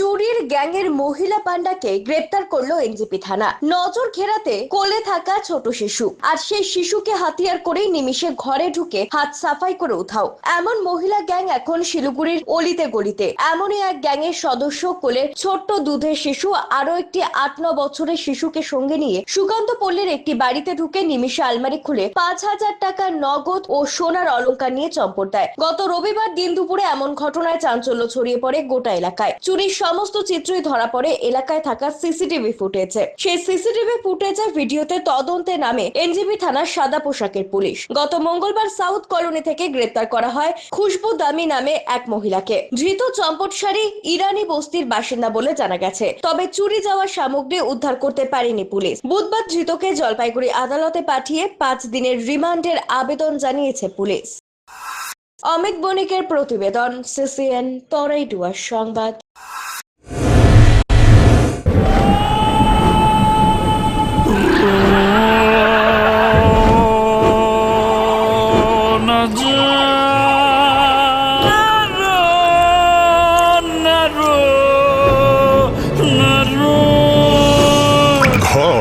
চুরির গ্যাংয়ের মহিলা পান্ডাকে গ্রেপ্তার করল এনজিপি থানা। নজর ঘেরাতে কোলে থাকা ছোট শিশু। আর সেই শিশুকে হাতিয়ার করেই নিমিষে ঘরে ঢুকে হাত সাফাই করে উঠাও এমন মহিলা গ্যাং এখন শিলিগুড়ির অলিতে গলিতে। এমনই এক গ্যাংয়ের সদস্য কোলে ছোট্ট দুধের শিশু আরও একটি আট ন বছরের শিশুকে সঙ্গে নিয়ে সুকান্ত পল্লীর একটি বাড়িতে ঢুকে নিমিষে আলমারি খুলে পাঁচ হাজার টাকা নগদ ও সোনার অলংকার নিয়ে চম্পট দেয়। গত রবিবার দিন দুপুরে এমন ঘটনায় চাঞ্চল্য ছড়িয়ে পড়ে গোটা এলাকায়। চুরির সমস্ত চিত্রই ধরা পড়ে এলাকায় থাকা সিসিটিভি ফুটেজে। সেই সিসিটিভি ফুটেজের ভিডিওতে তদন্তে নামে এনজিবি থানার সাদা পোশাকের পুলিশ। গত মঙ্গলবার সাউথ কলোনি থেকে গ্রেপ্তার করা হয় খুশবু দামি নামে এক মহিলাকে। ধৃত চম্পটসারি ইরানি বস্তির বাসিন্দা বলে জানা গেছে। তবে চুরি যাওয়া সামগ্রী উদ্ধার করতে পারেনি পুলিশ। বুধবার ধৃতকে জলপাইগুড়ি আদালতে পাঠিয়ে পাঁচ দিনের রিমান্ডের আবেদন জানিয়েছে পুলিশ। অমিত বণিকের প্রতিবেদন, সিসিএন, তরাইডুয়ার সংবাদ।